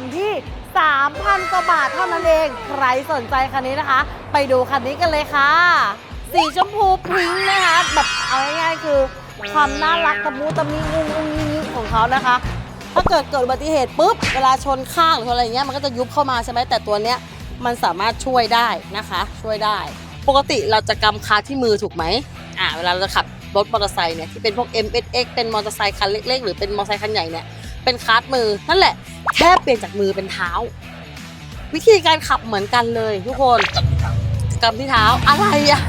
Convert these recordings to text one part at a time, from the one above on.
อนที่ 3,000กว่าบาทเท่านั้นเอง ใครสนใจคันนี้นะคะ ไปดูคันนี้กันเลยค่ะ สีชมพูพริ้งนะคะ แบบเอาง่ายๆคือ ความน่ารักตะมูตะมีงุ้งงุ้งงิ้งของเขานะคะ ถ้าเกิดเกิดอุบัติเหตุปุ๊บ เวลาชนข้างหรืออะไรอย่างเงี้ยมันก็จะยุบเข้ามาใช่ไหมแต่ตัวเนี้ยมันสามารถช่วยได้นะคะ ช่วยได้ ปกติเราจะกำคาที่มือถูกไหมอ่าเวลาเราจะขับรถมอเตอร์ไซค์เนี่ยที่เป็นพวก m s x เป็นมอเตอร์ไซค์คันเล็กๆ หรือเป็นมอเตอร์ไซค์คันใหญ่เนี่ย เป็นคาร์ดมือนั่นแหละแค่เปลี่ยนจากมือเป็นเท้า วิธีการขับเหมือนกันเลยทุกคนกำที่เท้าอะไรอะ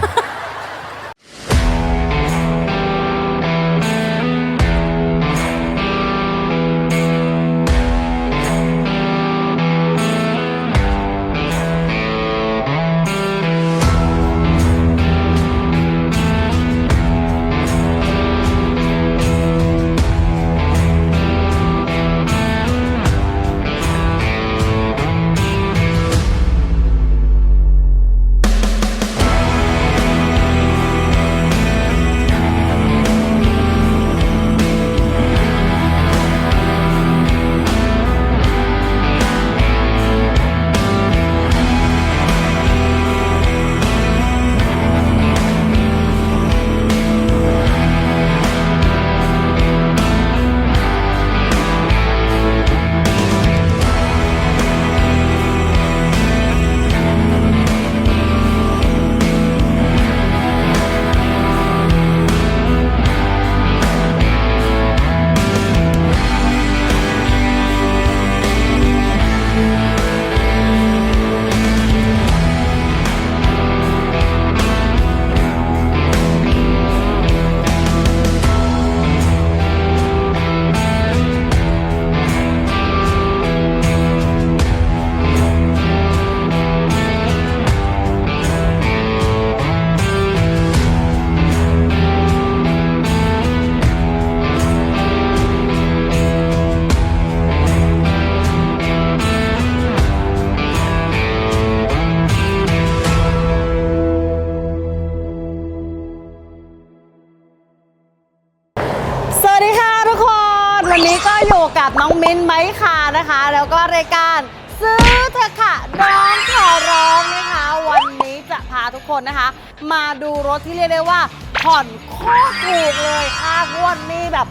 คนนะคะ มาดูรถที่เรียกได้ว่าผ่อนโคตรถูกเลยค่างวดนี่แบบ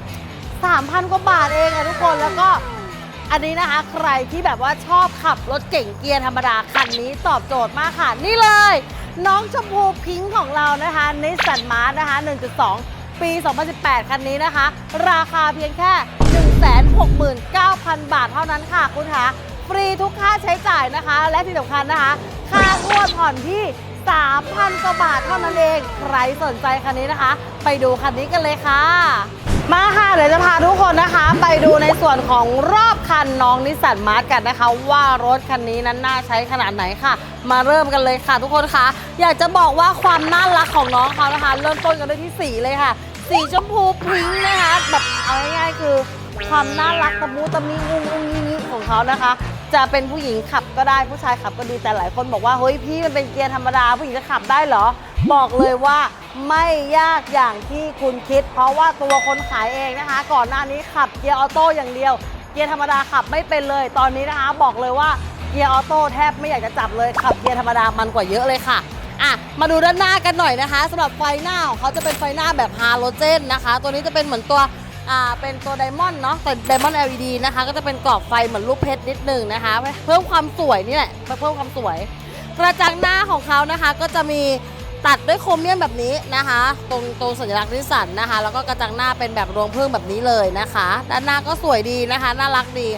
3,000 กว่าบาทเองอะทุกคนแล้วก็อันนี้นะคะใครที่แบบว่าชอบขับรถเก่งเกียร์ธรรมดาคันนี้ตอบโจทย์มากค่ะ นี่เลย น้องชมพูพิงค์ของเรานะคะนิสสันมาร์นะคะ 1.2 ปี 2018 คันนี้นะคะ ราคาเพียงแค่ 169,000 บาทเท่านั้นค่ะคุณคะ ฟรีทุกค่าใช้จ่ายนะคะ และที่สำคัญนะคะ ค่างวดผ่อนที่ 3,000กว่าบาทเท่านั้นเอง ใครสนใจคันนี้นะคะ ไปดูคันนี้กันเลยค่ะ มาค่ะ เดี๋ยวจะพาทุกคนนะคะ ไปดูในส่วนของรอบคันน้องนิสสันมาร์ทกันนะคะ ว่ารถคันนี้นั้นน่าใช้ขนาดไหนค่ะ มาเริ่มกันเลยค่ะ ทุกคนคะอยากจะบอกว่าความน่ารักของน้องเขานะคะ เริ่มต้นกันด้วยที่สีเลยค่ะ สีชมพูพริ้งนะคะแบบเอาง่ายๆคือ ความน่ารักตะมูตะมีงุ้งงุ้งงิ้งงิ้งของเขานะคะ จะเป็นผู้หญิงขับก็ได้ผู้ชายขับก็ดีแต่หลายคนบอกว่าเฮ้ยพี่มันเป็นเกียร์ธรรมดาผู้หญิงจะขับได้เหรอ บอกเลยว่าไม่ยากอย่างที่คุณคิด เพราะว่าตัวคนขายเองนะคะ ก่อนหน้านี้ขับเกียร์ออโต้อย่างเดียว เกียร์ธรรมดาขับไม่เป็นเลย ตอนนี้นะคะ บอกเลยว่าเกียร์ออโต้แทบไม่อยากจะจับเลยขับเกียร์ธรรมดามันกว่าเยอะเลยค่ะอะมาดูด้านหน้ากันหน่อยนะคะสำหรับไฟหน้าของเขาจะเป็นไฟหน้าแบบฮาโลเจนนะคะ ตัวนี้จะเป็นเหมือนตัว อ่าเป็นตัวไดมอนด์เนาะแต่ไดมอนด์ LED นะคะ ก็จะเป็นกรอบไฟเหมือนลูกเพชรนิดหนึ่งนะคะ เพิ่มความสวยนี่แหละเพิ่มความสวย กระจังหน้าของเขานะคะก็จะมีตัดด้วยโครเมียมแบบนี้นะคะ ตรงตรงสัญลักษณ์นิสสันนะคะ แล้วก็กระจังหน้าเป็นแบบรวงพึ่งแบบนี้เลยนะคะ ด้านหน้าก็สวยดีนะคะ น่ารักดี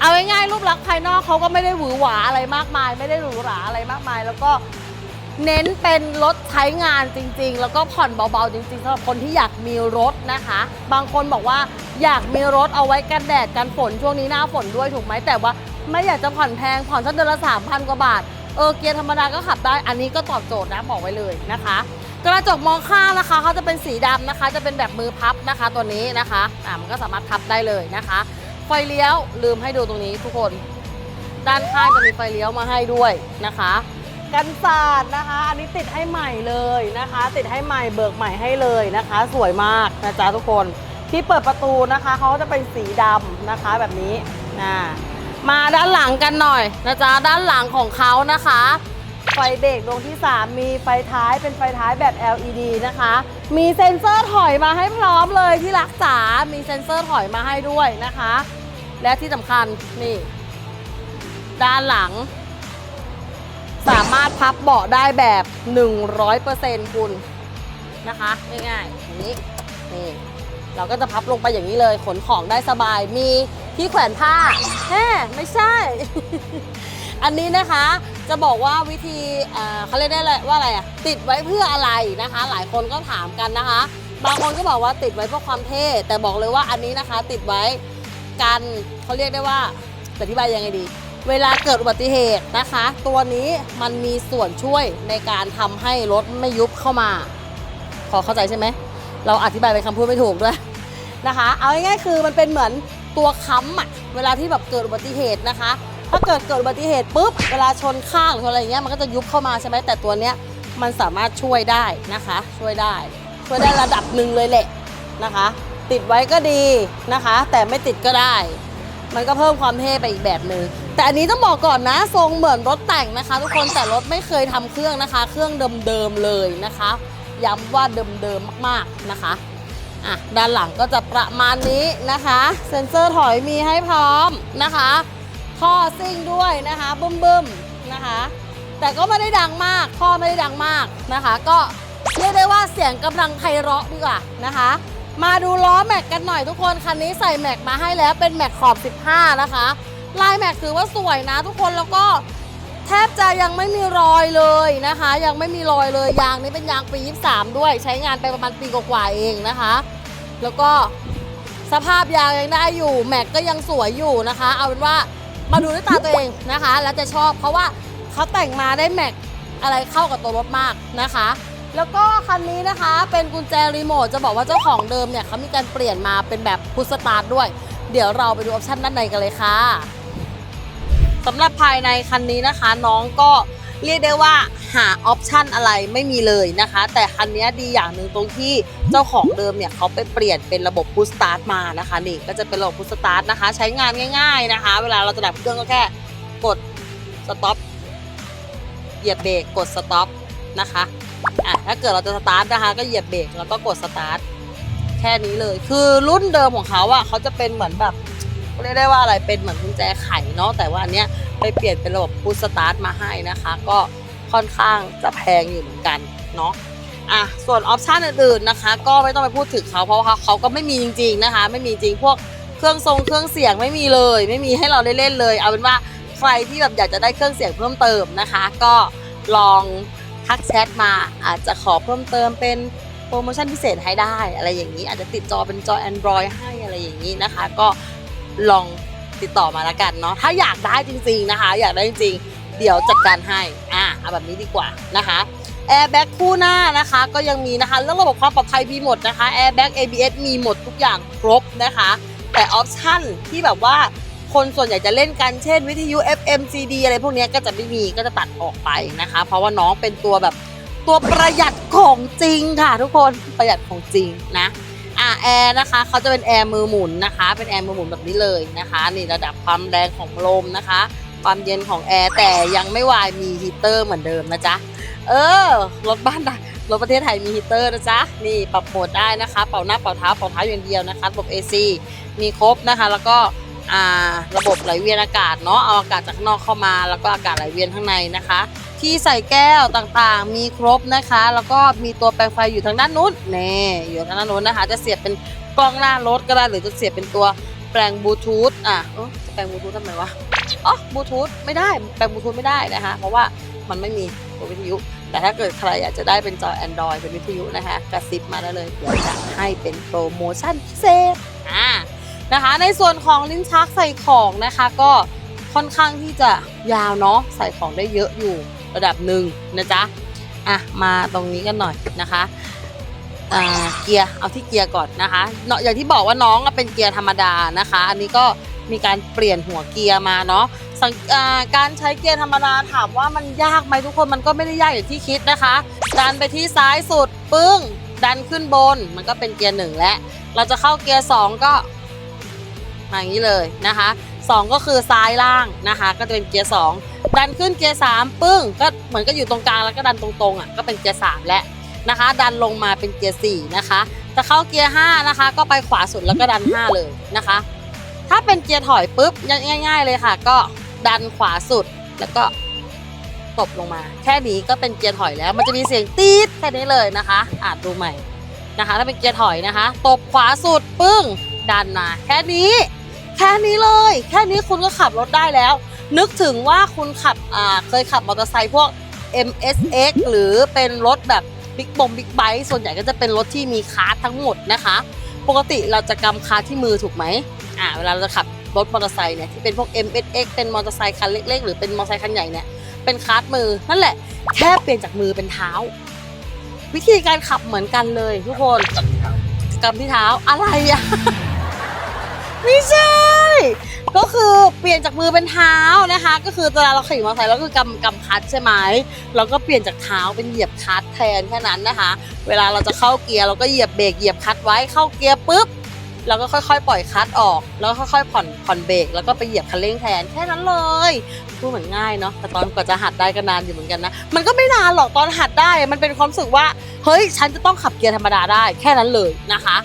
เอาง่ายๆรูปลักษณ์ภายนอกเขาก็ไม่ได้หวือหวาอะไรมากมาย ไม่ได้หรูหราอะไรมากมาย แล้วก็ เน้นเป็นรถใช้งานจริง ๆ แล้วก็ผ่อนเบาๆจริงๆสำหรับคนที่อยากมีรถนะคะ บางคนบอกว่าอยากมีรถเอาไว้กันแดดกันฝนช่วงนี้หน้าฝนด้วยถูกไหมแต่ว่าไม่อยากจะผ่อนแพงผ่อนสักเดือนละ3,000กว่าบาท เออเกียร์ธรรมดาก็ขับได้ อันนี้ก็ตอบโจทย์นะบอกไว้เลยนะคะ กระจกมองข้างนะคะเขาจะเป็นสีดำนะคะ จะเป็นแบบมือพับนะคะตัวนี้นะคะอ่ามันก็สามารถพับได้เลยนะคะไฟเลี้ยวลืมให้ดูตรงนี้ทุกคน ด้านข้างจะมีไฟเลี้ยวมาให้ด้วยนะคะ กันศาสตร์นะคะ อันนี้ติดให้ใหม่เลยนะคะ ติดให้ใหม่เบิกใหม่ให้เลยนะคะ สวยมากนะจ๊ะทุกคนที่เปิดประตูนะคะเขาจะเป็นสีดำนะคะแบบนี้นะมมาด้านหลังกันหน่อยนะจ๊ะด้านหลังของเขานะคะ ไฟเบรกดวงที่ 3 มีไฟท้ายเป็นไฟท้ายแบบ LED นะคะ มีเซ็นเซอร์ถอยมาให้พร้อมเลยที่รักษา มีเซ็นเซอร์ถอยมาให้ด้วยนะคะ และที่สำคัญนี่ ด้านหลัง สามารถพับเบาะได้แบบ 100%คุณนะคะง่ายๆนี้นี่เราก็จะพับลงไปอย่างนี้เลย ขนของได้สบายมีที่แขวนผ้าแฮ่ไม่ใช่ อันนี้นะคะจะบอกว่าวิธีเขาเรียกได้เลยว่าอะไรอะติดไว้เพื่ออะไรนะคะ หลายคนก็ถามกันนะคะ บางคนก็บอกว่าติดไว้เพื่อความเท่แต่บอกเลยว่าอันนี้นะคะ ติดไว้กันเขาเรียกได้ว่าจะอธิบายยังไงดี เวลาเกิดอุบัติเหตุนะคะ ตัวนี้มันมีส่วนช่วยในการทำให้รถไม่ยุบเข้ามาพอเข้าใจใช่ไหม เราอธิบายเป็นคำพูดไม่ถูกด้วยนะคะ เอาง่ายๆคือมันเป็นเหมือนตัวค้ำอะเวลาที่แบบเกิดอุบัติเหตุนะคะ ถ้าเกิดเกิดอุบัติเหตุปุ๊บ เวลาชนข้างหรืออะไรเงี้ย มันก็จะยุบเข้ามาใช่ไหมแต่ตัวเนี้ยมันสามารถช่วยได้นะคะ ช่วยได้ ช่วยได้ระดับหนึ่งเลยแหละนะคะ ติดไว้ก็ดีนะคะ แต่ไม่ติดก็ได้ มันก็เพิ่มความเท่ไปอีกแบบหนึ่งแต่อันนี้ต้องบอกก่อนนะ ทรงเหมือนรถแต่งนะคะ ทุกคนแต่รถไม่เคยทำเครื่องนะคะ เครื่องเดิมๆเลยนะคะ ย้ำว่าเดิมๆมากๆนะคะอะด้านหลังก็จะประมาณนี้นะคะ เซ็นเซอร์ถอยมีให้พร้อมนะคะท่อซิ่งด้วยนะคะบึ้มๆนะคะ แต่ก็ไม่ได้ดังมากท่อไม่ได้ดังมากนะคะ ก็เรียกได้ว่าเสียงกำลังไพเราะดีกว่านะคะ มาดูล้อแม็กกันหน่อยทุกคน คันนี้ใส่แม็กมาให้แล้วเป็นแม็กขอบ 15 นะคะ ลายแม็กถือว่าสวยนะ ทุกคนแล้วก็แทบจะยังไม่มีรอยเลยนะคะ ยังไม่มีรอยเลยยางนี้เป็นยางปี 23 ด้วย ใช้งานไปประมาณปีกว่าๆเองนะคะ แล้วก็สภาพยางยังได้อยู่แม็กก็ยังสวยอยู่นะคะ เอาเป็นว่ามาดูด้วยตาตัวเองนะคะ แล้วจะชอบเพราะว่าเขาแต่งมาได้แม็กอะไรเข้ากับตัวรถมากนะคะ แล้วก็คันนี้นะคะเป็นกุญแจรีโมทจะบอกว่าเจ้าของเดิมเนี่ยเขามีการเปลี่ยนมาเป็นแบบพุชสตาร์ทด้วย เดี๋ยวเราไปดูออปชันด้านในกันเลยค่ะสำหรับภายในคันนี้นะคะ น้องก็เรียกได้ว่าหาออปชันอะไรไม่มีเลยนะคะ แต่คันนี้ดีอย่างหนึ่งตรงที่เจ้าของเดิมเนี่ยเขาไปเปลี่ยนเป็นระบบพุชสตาร์ทมานะคะนี่ก็จะเป็นระบบพุชสตาร์ทนะคะ ใช้งานง่าย ๆนะคะ เวลาเราจะดับเครื่องก็แค่กดสต็อปเหยียบเบรกกดสต็อปนะคะ อะถ้าเกิดเราจะสตาร์ทนะคะ ก็เหยียบเบรกแล้วก็กดสตาร์ทแค่นี้เลย คือรุ่นเดิมของเขาอะเขาจะเป็นเหมือนแบบเรียกได้ว่าอะไรเป็นเหมือนกุญแจไขเนาะแต่ว่าอันเนี้ยไปเปลี่ยนเป็นระบบพุชสตาร์ทมาให้นะคะ ก็ค่อนข้างจะแพงอยู่เหมือนกันเนาะอะส่วนออปชันอื่นๆนะคะ ก็ไม่ต้องไปพูดถึงเขาเพราะว่าเขาก็ไม่มีจริง ๆนะคะ ไม่มีจริงพวกเครื่องทรงเครื่องเสียงไม่มีเลย ไม่มีให้เราได้เล่นเลย เอาเป็นว่าใครที่แบบอยากจะได้เครื่องเสียงเพิ่มเติมนะคะ ก็ลอง ทักแชทมาอาจจะขอเพิ่มเติมเป็นโปรโมชั่นพิเศษให้ได้ อะไรอย่างนี้อาจจะติดจอเป็นจอ Android ให้อะไรอย่างนี้นะคะ ก็ลองติดต่อมาละกันเนาะถ้าอยากได้จริง ๆนะคะ อยากได้จริงๆ เดี๋ยวจัดการให้อะเอาแบบนี้ดีกว่านะคะแอร์แบ็กคู่หน้านะคะ ก็ยังมีนะคะเรื่องระบบความปลอดภัยมีหมดนะคะแอร์แบ็ก ABS มีหมดทุกอย่างครบนะคะ แต่ออปชั่นที่แบบว่า คนส่วนใหญ่จะเล่นกันเช่น วิทยุ FM CD อะไรพวกนี้ก็จะไม่มีก็จะตัดออกไปนะคะ เพราะว่าน้องเป็นตัวแบบตัวประหยัดของจริงค่ะ ทุกคนประหยัดของจริงนะอ่าแอร์นะคะเขาจะเป็นแอร์มือหมุนนะคะ เป็นแอร์มือหมุนแบบนี้เลยนะคะนี่ระดับความแรงของลมนะคะ ความเย็นของแอร์แต่ยังไม่วายมีฮีเตอร์เหมือนเดิมนะจ๊ะเออรถบ้านรถประเทศไทยมีฮีเตอร์นะจ๊ะนี่ปรับโหมดได้นะคะ เป่าหน้าเป่าเท้าเป่าเท้าอย่างเดียวนะคะระบบ AC มีครบนะคะ แล้วก็ ระบบไหลเวียนอากาศเนาะเอาอากาศจากนอกเข้ามา แล้วก็อากาศไหลเวียนข้างในนะคะ ที่ใส่แก้วต่างๆ มีครบนะคะ แล้วก็มีตัวแปลงไฟอยู่ทางด้านนู้นนี่อยู่ทางด้านนู้นนะคะ จะเสียบเป็นกล้องหน้ารถก็ได้หรือจะเสียบเป็นตัวแปลงบลูทูธอะจะแปลงบลูทูธทำไมวะอ๋อบลูทูธไม่ได้แปลงบลูทูธไม่ได้นะคะ เพราะว่ามันไม่มีตัววิทยุ แต่ถ้าเกิดใครอยากจะได้เป็นจอ Android เป็นวิทยุนะคะกระซิบมาได้เลยเดี๋ยวจะให้เป็นโปรโมชั่นพิเศษอ่า นะคะ ในส่วนของลิ้นชักใส่ของนะคะก็ค่อนข้างที่จะยาวเนาะใส่ของได้เยอะอยู่ระดับหนึ่งนะจ๊ะอะมาตรงนี้กันหน่อยนะคะอ่าเกียร์เอาที่เกียร์ก่อนนะคะเนาะอย่างที่บอกว่าน้องเป็นเกียร์ธรรมดานะคะ อันนี้ก็มีการเปลี่ยนหัวเกียร์มาเนาะการใช้เกียร์ธรรมดาถามว่ามันยากไหมทุกคนมันก็ไม่ได้ยากอย่างที่คิดนะคะดันไปที่ซ้ายสุดปึ้ง ดันขึ้นบนมันก็เป็นเกียร์หนึ่งแล้วเราจะเข้าเกียร์สองก็ มาอย่างนี้เลยนะคะ2ก็คือซ้ายล่างนะคะ ก็จะเป็นเกียร์2ดันขึ้นเกียร์3ปึ้งก็เหมือนก็อยู่ตรงกลางแล้วก็ดันตรงๆอะก็เป็นเกียร์3และนะคะ ดันลงมาเป็นเกียร์4นะคะจะเข้าเกียร์5นะคะ ก็ไปขวาสุดแล้วก็ดัน 5 เลยนะคะ ถ้าเป็นเกียร์ถอยปุ๊บง่าย ๆเลยค่ะ ก็ดันขวาสุดแล้วก็ตบลงมา แค่นี้ก็เป็นเกียร์ถอยแล้ว มันจะมีเสียงตี๊ดแค่นี้เลยนะคะ อาจดูใหม่นะคะ ถ้าเป็นเกียร์ถอยนะคะ ตบขวาสุดปึ้ง ดันมาแค่นี้ แค่นี้เลย แค่นี้คุณก็ขับรถได้แล้ว นึกถึงว่าคุณขับอ่าเคยขับมอเตอร์ไซค์พวก MSX หรือเป็นรถแบบบิ๊กบงบิ๊กไบค์ส่วนใหญ่ก็จะเป็นรถที่มีคาร์ททั้งหมดนะคะ ปกติเราจะกำคาร์ทที่มือถูกไหมอ่าเวลาเราจะขับรถมอเตอร์ไซค์เนี่ยที่เป็นพวก MSX เป็นมอเตอร์ไซค์คันเล็กๆ หรือเป็นมอเตอร์ไซค์คันใหญ่เนี่ยเป็นคาร์ทมือนั่นแหละแค่เปลี่ยนจากมือเป็นเท้า วิธีการขับเหมือนกันเลยทุกคนกำที่เท้าอะไรอะ ไม่ใช่ ก็คือเปลี่ยนจากมือเป็นเท้านะคะ ก็คือเวลาเราขี่มอเตอร์ไซค์เราก็คือกำกำคัตใช่ไหมเราก็เปลี่ยนจากเท้าเป็นเหยียบคัตแทนแค่นั้นนะคะ เวลาเราจะเข้าเกียร์เราก็เหยียบเบรกเหยียบคัตไว้เข้าเกียร์ปุ๊บเราก็ค่อยๆ ปล่อยคัตออก แล้วก็ค่อยๆผ่อนผ่อนเบรกแล้วก็ไปเหยียบคันเร่งแทนแค่นั้นเลยพูดเหมือนง่ายเนาะแต่ตอนกว่าจะหัดได้ก็นานอยู่เหมือนกันนะมันก็ไม่นานหรอกตอนหัดได้ มันเป็นความรู้สึกว่าเฮ้ยฉันจะต้องขับเกียร์ธรรมดาได้แค่นั้นเลยนะคะ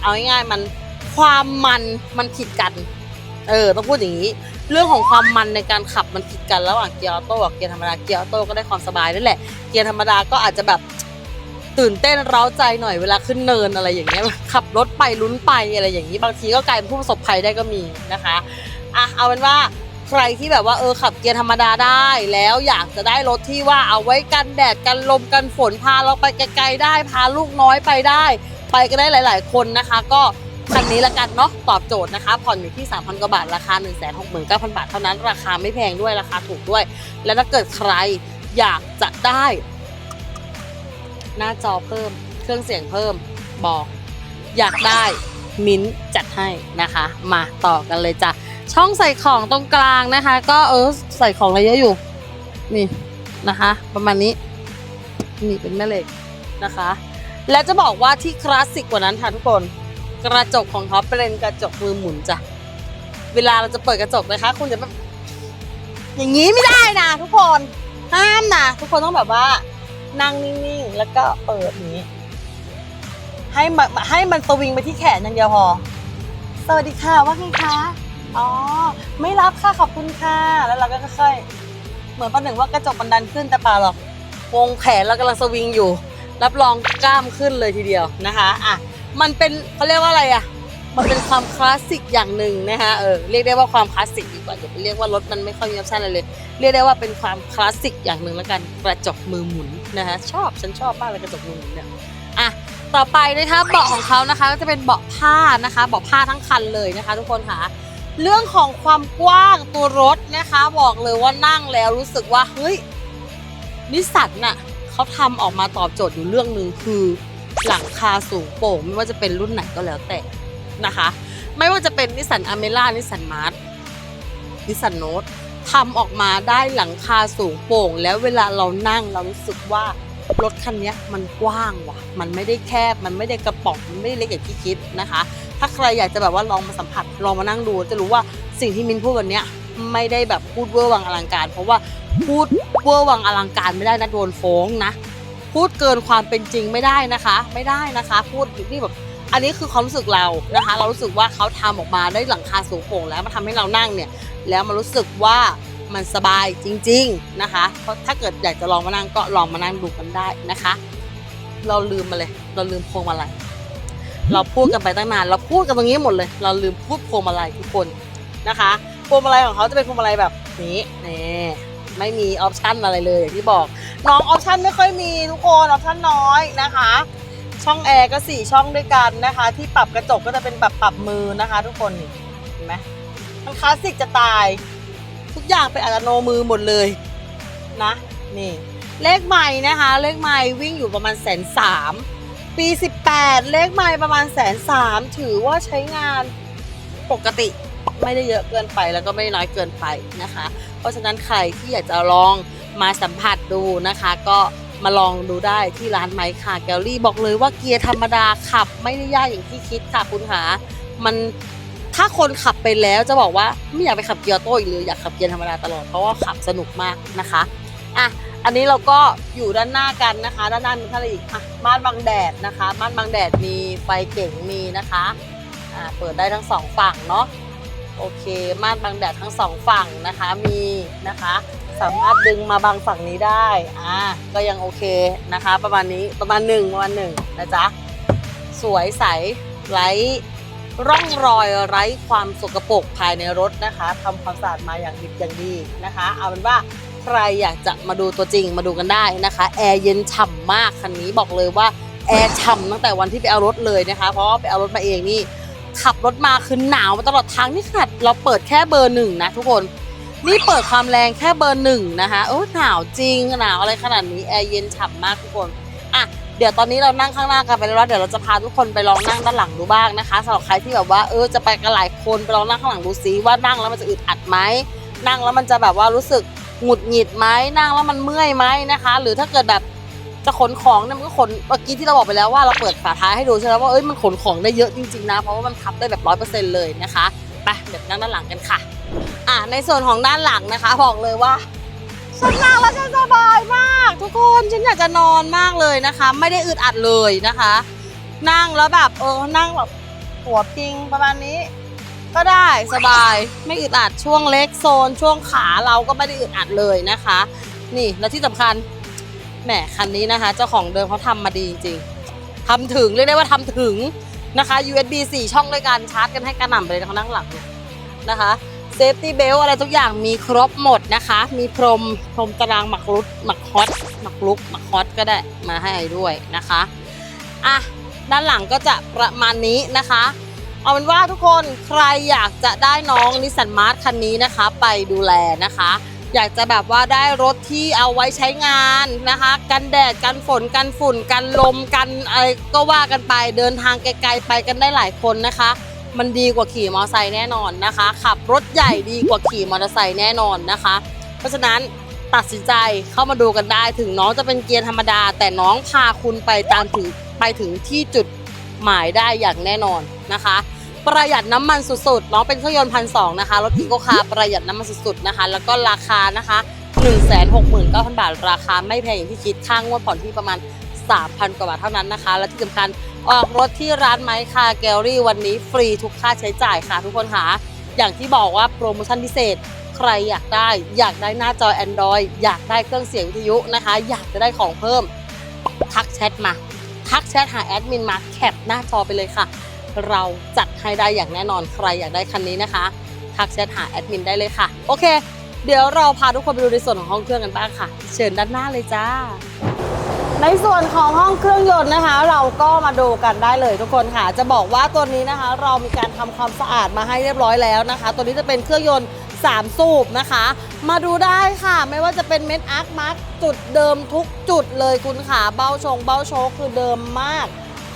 เอาง่ายๆมัน ความมันมันผิดกัน เออ ต้องพูดอย่างนี้ เรื่องของความมันในการขับมันผิดกันระหว่างเกียร์ออโต้กับเกียร์ธรรมดา เกียร์ออโต้ก็ได้ความสบายนั่นแหละ เกียร์ธรรมดาก็อาจจะแบบตื่นเต้นเร้าใจหน่อยเวลาขึ้นเนินอะไรอย่างเงี้ย ขับรถไปลุ้นไปอะไรอย่างนี้บางทีก็กลายเป็นผู้ประสบภัยได้ก็มีนะคะอะเอาเป็นว่าใครที่แบบว่าเออขับเกียร์ธรรมดาได้แล้วอยากจะได้รถที่ว่าเอาไว้กันแดดกันลมกันฝนพาเราไปไกลๆได้ พาลูกน้อยไปได้ ไปก็ได้หลาย ๆ คนนะคะ ก็ คันนี้ละกันเนาะตอบโจทย์นะคะ ผ่อนอยู่ที่ 3,000 กว่าบาท ราคา 1 6 9 0 0 0 บาท เท่านั้น ราคาไม่แพงด้วย ราคาถูกด้วย และถ้าเกิดใครอยากจะได้ หน้าจอเพิ่ม เครื่องเสียงเพิ่ม บอก อยากได้มิ้นจัดให้นะคะ มาต่อกันเลยจ้ะ ช่องใส่ของตรงกลางนะคะ ก็เออใส่ของอะไรเยอะอยู่ นี่นะคะ ประมาณนี้ นี่เป็นแม่เหล็กนะคะ และจะบอกว่าที่คลาสสิกกว่านั้นค่ะทุกคน กระจกของเขาเป็นกระจกมือหมุนจ้ะ เวลาเราจะเปิดกระจกนะคะ คุณจะแบบอย่างนี้ไม่ได้นะทุกคนห้ามนะทุกคนต้องแบบว่า นั่งนิ่งๆแล้วก็เปิดงนี้ ให้มันให้มันสวิงไปที่แขนอย่างเดียวพอ สวัสดีค่ะว่าไงคะอ๋อไม่รับค่ะขอบคุณค่ะแล้วเราก็ค่อยๆเหมือนประหนึ่งว่ากระจกมันดันขึ้นแต่เปล่าหรอกวงแขนเรากำลังสวิงอยู่ รับรองกล้ามขึ้นเลยทีเดียวนะคะอะ มันเป็นเขาเรียกว่าอะไรอะ มันเป็นความคลาสสิกอย่างหนึ่งนะคะเออเรียกได้ว่าความคลาสสิกดีกว่าอย่าไปเรียกว่ารถมันไม่ค่อยมีออปชั่นอะไรเลย เรียกได้ว่าเป็นความคลาสสิกอย่างหนึ่งแล้วกันกระจกมือหมุนนะคะชอบฉันชอบมากเลยกระจกมือหมุนเนี่ยอะต่อไปนะคะเบาะของเขานะคะก็จะเป็นเบาะผ้านะคะเบาะผ้าทั้งคันเลยนะคะ ทุกคนค่ะเรื่องของความกว้างตัวรถนะคะ บอกเลยว่านั่งแล้วรู้สึกว่าเฮ้ยนิสสันน่ะเขาทำออกมาตอบโจทย์อยู่เรื่องหนึ่งคือ หลังคาสูงโปร่งไม่ว่าจะเป็นรุ่นไหนก็แล้วแต่นะคะ ไม่ว่าจะเป็นนิสสันอเมร่านิสสันมาร์ทนิสสันโนตทำออกมาได้หลังคาสูงโปร่ง แล้วเวลาเรานั่งเรารู้สึกว่ารถคันนี้มันกว้างว่ะ มันไม่ได้แคบ มันไม่ได้กระป๋องมันไม่ได้เล็กอย่างที่คิดนะคะ ถ้าใครอยากจะแบบว่าลองมาสัมผัส ลองมานั่งดู จะรู้ว่าสิ่งที่มินพูดวันนี้ไม่ได้แบบพูดเวอร์วังอลังการ เพราะว่าพูดเวอร์วังอลังการไม่ได้นะโดนฟ้องนะ พูดเกินความเป็นจริงไม่ได้นะคะ ไม่ได้นะคะ พูดนี่แบบอันนี้คือความรู้สึกเรานะคะ เรารู้สึกว่าเขาทำออกมาได้หลังคาสูงโป่งแล้วมาทำให้เรานั่งเนี่ย แล้วมันรู้สึกว่ามันสบายจริง ๆนะคะเพราะถ้าเกิดอยากจะลองมานั่งก็ลองมานั่งดูกันได้นะคะ เราลืมมาเลย เราลืมพวงมาลัยเราพูดกันไปตั้งนานเราพูดกันตรงนี้หมดเลย เราลืมพูดพวงมาลัยทุกคนนะคะพวงมาลัยของเขาจะเป็นพวงมาลัยแบบนี้นี่ ไม่มีออปชั่นอะไรเลยอย่างที่บอก น้องออปชั่นไม่ค่อยมีทุกคนออปชั่นน้อยนะคะ ช่องแอร์ก็สี่ช่องด้วยกันนะคะ ที่ปรับกระจกก็จะเป็นแบบปรับมือนะคะ ทุกคนเห็นไหมมันคลาสสิกจะตาย ทุกอย่างเป็นอัตโนมือหมดเลยนะนี่เลขใหม่นะคะ เลขใหม่วิ่งอยู่ประมาณแสนสามปี 18 เลขใหม่ประมาณแสนสามถือว่าใช้งานปกติไม่ได้เยอะเกินไปแล้วก็ไม่ได้น้อยเกินไปนะคะ ราะฉะนั้นใครที่อยากจะลองมาสัมผัสดูนะคะ ก็มาลองดูได้ที่ร้านไมค์ค่ะแกลลี่บอกเลยว่าเกียร์ธรรมดาขับไม่ได้ยากอย่างที่คิดค่ะคุณคะมันถ้าคนขับไปแล้วจะบอกว่าไม่อยากไปขับเกียร์โต้อีกเลยอยากขับเกียร์ธรรมดาตลอดเพราะว่าขับสนุกมากนะคะอะอันนี้เราก็อยู่ด้านหน้ากันนะคะ ด้านหน้ามีอะไรอีกอะม่านบังแดดนะคะม่านบังแดดมีไฟเก่งมีนะคะอ่าเปิดได้ทั้งสองฝั่งเนาะโอเคม่านบังแดดทั้งสองฝั่งนะคะ มี นะคะ สามารถดึงมาบังฝั่งนี้ได้อ่าก็ยังโอเคนะคะ ประมาณนี้ประมาณหนึ่งประมาณหนึ่งนะจ๊ะสวยใสไร้ร่องรอยไร้ความสกปรกภายในรถนะคะทำความสะอาดมาอย่างดีอย่างดีนะคะ เอาเป็นว่าใครอยากจะมาดูตัวจริงมาดูกันได้นะคะแอร์เย็นฉ่ำมากคันนี้บอกเลยว่าแอร์ฉ่ำตั้งแต่วันที่ไปเอารถเลยนะคะ เพราะไปเอารถมาเองนี่ขับรถมาคือหนาวมาตลอดทางนี่ขนาดเราเปิดแค่เบอร์หนึ่งนะทุกคน นี่เปิดความแรงแค่เบอร์หนึ่งนะคะโอ้หนาวจริงหนาวอะไรขนาดนี้แอร์เย็นฉ่ำมากทุกคนอะเดี๋ยวตอนนี้เรานั่งข้างหน้ากันไปแล้วเดี๋ยวเราจะพาทุกคนไปลองนั่งด้านหลังดูบ้างนะคะสำหรับใครที่แบบว่าเออจะไปกันหลายคนไปลองนั่งข้างหลังดูซิว่านั่งแล้วมันจะอึดอัดไหมนั่งแล้วมันจะแบบว่ารู้สึกหงุดหงิดไหมนั่งแล้วมันเมื่อยไหมนะคะ หรือถ้าเกิดแบบจะขนของเนี่ยมันก็ขนเมื่อกี้ที่เราบอกไปแล้วว่าเราเปิดฝาท้ายให้ดูใช่ไหมว่าเอ้ยมันขนของได้เยอะจริงๆนะเพราะว่ามันทับได้แบบร้อยเปอร์เซ็นต์เลยนะคะไปเดี๋ยวนั่งด้านหลังกันค่ะ อะในส่วนของด้านหลังนะคะ บอกเลยว่าฉันนั่งแล้วฉันสบายมาก ทุกคนฉันอยากจะนอนมากเลยนะคะ ไม่ได้อึดอัดเลยนะคะ นั่งแล้วแบบเออนั่งแบบหัวพิงประมาณนี้ ก็ได้สบายไม่อึดอัดช่วงเล็กโซน ช่วงขาเราก็ไม่ได้อึดอัดเลยนะคะ นี่แล้วที่สำคัญแหมคันนี้นะคะ เจ้าของเดิมเขาทำมาดีจริงๆทำถึงเรียกได้ว่าทำถึงนะคะ USB 4 ช่องด้วยกันชาร์จกันให้กระหน่ำไปเลยนะคะนั่งหลังเนี่ยนะคะ เซฟตี้เบลอะไรทุกอย่างมีครบหมดนะคะ มีพรมพรมตารางหมักรุดหมักฮอตหมักลุกหมักฮอตก็ได้มาให้ด้วยนะคะอะด้านหลังก็จะประมาณนี้นะคะ เอาเป็นว่าทุกคนใครอยากจะได้น้องนิสสันมาร์ทคันนี้นะคะ ไปดูแลนะคะ อยากจะแบบว่าได้รถที่เอาไว้ใช้งานนะคะ กันแดดกันฝนกันฝุ่นกันลมกันอะไรก็ว่ากันไปเดินทางไกลๆไปกันได้หลายคนนะคะ มันดีกว่าขี่มอเตอร์ไซค์แน่นอนนะคะ ขับรถใหญ่ดีกว่าขี่มอเตอร์ไซค์แน่นอนนะคะ เพราะฉะนั้นตัดสินใจเข้ามาดูกันได้ถึงน้องจะเป็นเกียร์ธรรมดา แต่น้องพาคุณไปตามถึงไปถึงที่จุดหมายได้อย่างแน่นอนนะคะ ประหยัดน้ำมันสุดๆ น้องเป็นเครื่องยนต์พันสองนะคะรถอีโกคาประหยัดน้ำมันสุดๆนะคะ แล้วก็ราคานะคะ1 6 9 0 0 0 บาท ราคาไม่แพงอย่างที่คิดค่างวดผ่อนที่ประมาณ 3,000 กว่าบาทเท่านั้นนะคะ และที่สำคัญ ออกรถที่ร้านไม้คาแกลลี่วันนี้ฟรีทุกค่าใช้จ่ายค่ะทุกคนค่ะอย่างที่บอกว่าโปรโมชั่นพิเศษใครอยากได้อยากได้หน้าจอ Android อยากได้เครื่องเสียงวิทยุนะคะ อยากจะได้ของเพิ่ม ทักแชทมา ทักแชทหาแอดมินมาแคปหน้าจอไปเลยค่ะ เราจัดให้ได้อย่างแน่นอนใครอยากได้คันนี้นะคะ ทักแชทหาแอดมินได้เลยค่ะ โอเค เดี๋ยวเราพาทุกคนไปดูในส่วนของห้องเครื่องกันบ้างค่ะ เชิญด้านหน้าเลยจ้า ในส่วนของห้องเครื่องยนต์นะคะ เราก็มาดูกันได้เลยทุกคนค่ะ จะบอกว่าตัวนี้นะคะ เรามีการทำความสะอาดมาให้เรียบร้อยแล้วนะคะ ตัวนี้จะเป็นเครื่องยนต์3 สูบนะคะ มาดูได้ค่ะไม่ว่าจะเป็นเม็ดอาร์คมาร์กจุดเดิมทุกจุดเลยคุณขาเบ้าชง เบ้าโชคคือเดิมมาก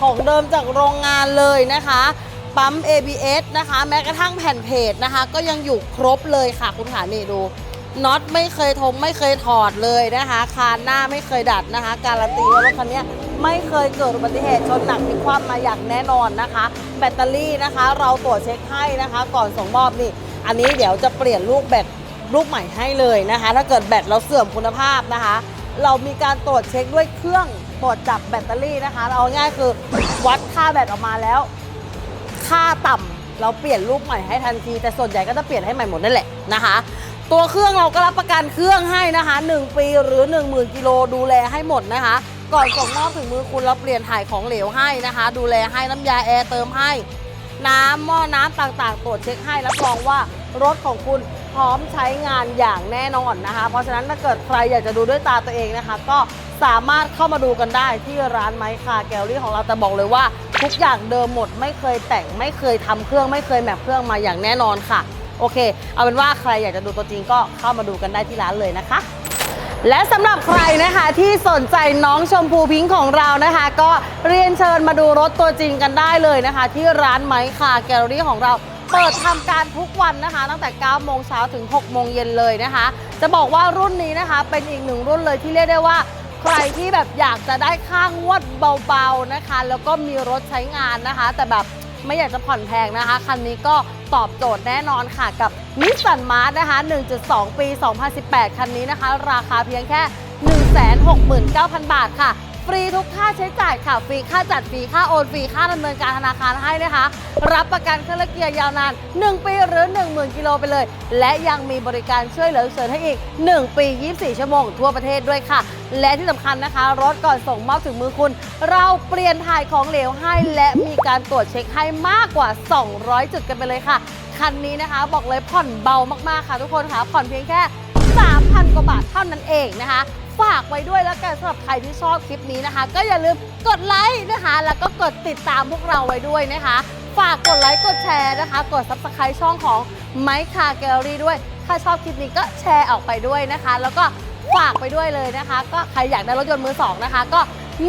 ของเดิมจากโรงงานเลยนะคะปั๊ม ABS นะคะ แม้กระทั่งแผ่นเพจนะคะ ก็ยังอยู่ครบเลยค่ะคุณขานี่ดู น็อตไม่เคยทงไม่เคยถอดเลยนะคะ คานหน้าไม่เคยดัดนะคะ การันตีว่ารถคันนี้ไม่เคยเกิดอุบัติเหตุชนหนักพลิกคว่ำมาอย่างแน่นอนนะคะ แบตเตอรี่นะคะ เราตรวจเช็คให้นะคะ ก่อนส่งมอบนี่ อันนี้เดี๋ยวจะเปลี่ยนลูกแบตลูกใหม่ให้เลยนะคะ ถ้าเกิดแบตเราเสื่อมคุณภาพนะคะ เรามีการตรวจเช็คด้วยเครื่องตรวจจับแบตเตอรี่นะคะเอาง่ายคือวัดค่าแบตออกมาแล้ว ค่าต่ำเราเปลี่ยนรูปใหม่ให้ทันที แต่ส่วนใหญ่ก็จะเปลี่ยนให้ใหม่หมดนั่นแหละนะคะ ตัวเครื่องเราก็รับประกันเครื่องให้นะคะ 1 ปีหรือ 10,000กิโลดูแลให้หมดนะคะ ก่อนส่งมอบถึงมือคุณเราเปลี่ยนถ่ายของเหลวให้นะคะ ดูแลให้น้ำยาแอร์เติมให้ น้ำหม้อน้ำต่างๆ ตรวจเช็คให้รับรองว่ารถของคุณพร้อมใช้งานอย่างแน่นอนนะคะ เพราะฉะนั้นถ้าเกิดใครอยากจะดูด้วยตาตัวเองนะคะ ก็สามารถเข้ามาดูกันได้ที่ร้านไมค์คาแกลลี่ของเราแต่บอกเลยว่า ทุกอย่างเดิมหมดไม่เคยแต่งไม่เคยทำเครื่องไม่เคยแมปเครื่องมาอย่างแน่นอนค่ะ โอเค เอาเป็นว่าใครอยากจะดูตัวจริงก็เข้ามาดูกันได้ที่ร้านเลยนะคะ และสำหรับใครนะคะที่สนใจน้องชมพูพิงค์ของเรานะคะ ก็เรียนเชิญมาดูรถตัวจริงกันได้เลยนะคะ ที่ร้านไมค์คาแกลเลอรี่ของเราเปิดทำการทุกวันนะคะ ตั้งแต่ 9 โมงเช้าถึง 6 โมงเย็นเลยนะคะ จะบอกว่ารุ่นนี้นะคะ เป็นอีกหนึ่งรุ่นเลยที่เรียกได้ว่า ใครที่แบบอยากจะได้ค่างวดเบาๆนะคะ แล้วก็มีรถใช้งานนะคะ แต่แบบ ไม่อยากจะผ่อนแพงนะคะ คันนี้ก็ตอบโจทย์แน่นอนค่ะกับนิสสันมาร์นะคะ 1.2 ปี 2018 คันนี้นะคะ ราคาเพียงแค่ 169,000 บาทค่ะ ฟรีทุกค่าใช้จ่ายค่ะ ฟรีค่าจัดฟรีค่าโอนฟรีค่าดำเนินการธนาคารให้นะคะ รับประกันเครื่องเกียร์ยาวนาน 1 ปีหรือ 10,000 กิโลไปเลย และยังมีบริการช่วยเหลือฉุกเฉินให้อีก 1 ปี 24 ชั่วโมงทั่วประเทศด้วยค่ะ และที่สำคัญนะคะ รถก่อนส่งมอบถึงมือคุณ เราเปลี่ยนถ่ายของเหลวให้ และมีการตรวจเช็คให้มากกว่า 200 จุดกันไปเลยค่ะคันนี้นะคะ บอกเลยผ่อนเบามากๆค่ะทุกคนค่ะผ่อนเพียงแค่ 3,000 กว่าบาทเท่านั้นเองนะคะ ฝากไว้ด้วยแล้วกันสำหรับใครที่ชอบคลิปนี้นะคะ ก็อย่าลืมกดไลค์นะคะ แล้วก็กดติดตามพวกเราไว้ด้วยนะคะ ฝากกดไลค์กดแชร์นะคะ กด subscribe ช่องของไมค์คาแกลลี่ด้วย ถ้าชอบคลิปนี้ก็แชร์ออกไปด้วยนะคะ แล้วก็ฝากไปด้วยเลยนะคะ ก็ใครอยากได้รถยนต์มือสองนะคะ ก็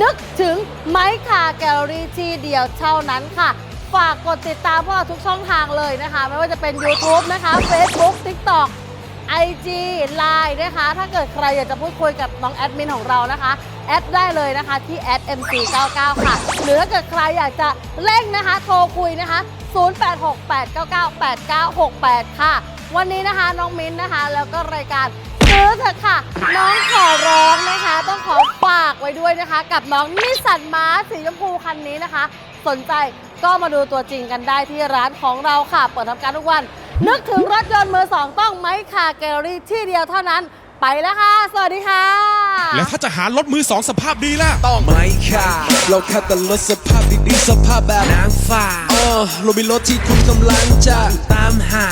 นึกถึงไมค์คาแกลลี่ที่เดียวเท่านั้นค่ะฝากกดติดตามพวกเราทุกช่องทางเลยนะคะ ไม่ว่าจะเป็น YouTube นะคะ Facebook TikTok IG Line นะคะ ถ้าเกิดใครอยากจะพูดคุยกับน้องแอดมินของเรานะคะ แอดได้เลยนะคะที่แอด MC99 ค่ะ หรือถ้าเกิดใครอยากจะเร่งนะคะ โทรคุยนะคะ 0868998968 ค่ะ วันนี้นะคะน้องมิ้นนะคะ แล้วก็รายการซื้อเถอะค่ะ น้องขอร้องนะคะ ต้องขอฝากไว้ด้วยนะคะ กับน้องนิสสันมาสีชมพูคันนี้นะคะ สนใจก็มาดูตัวจริงกันได้ที่ร้านของเราค่ะ เปิดทำการทุกวัน นึกถึงรถยนต์มือสองต้องไมค์คาแกลลี่ที่เดียวเท่านั้น ไปแล้วค่ะ สวัสดีค่ะ แล้วถ้าจะหารถมือสองสภาพดีล่ะ ต้องไม่ค่ะ เราคัดแต่รถสภาพดีๆสภาพแบบนางฟ้าเออเรามีรถที่คุณกำลังจะตามหา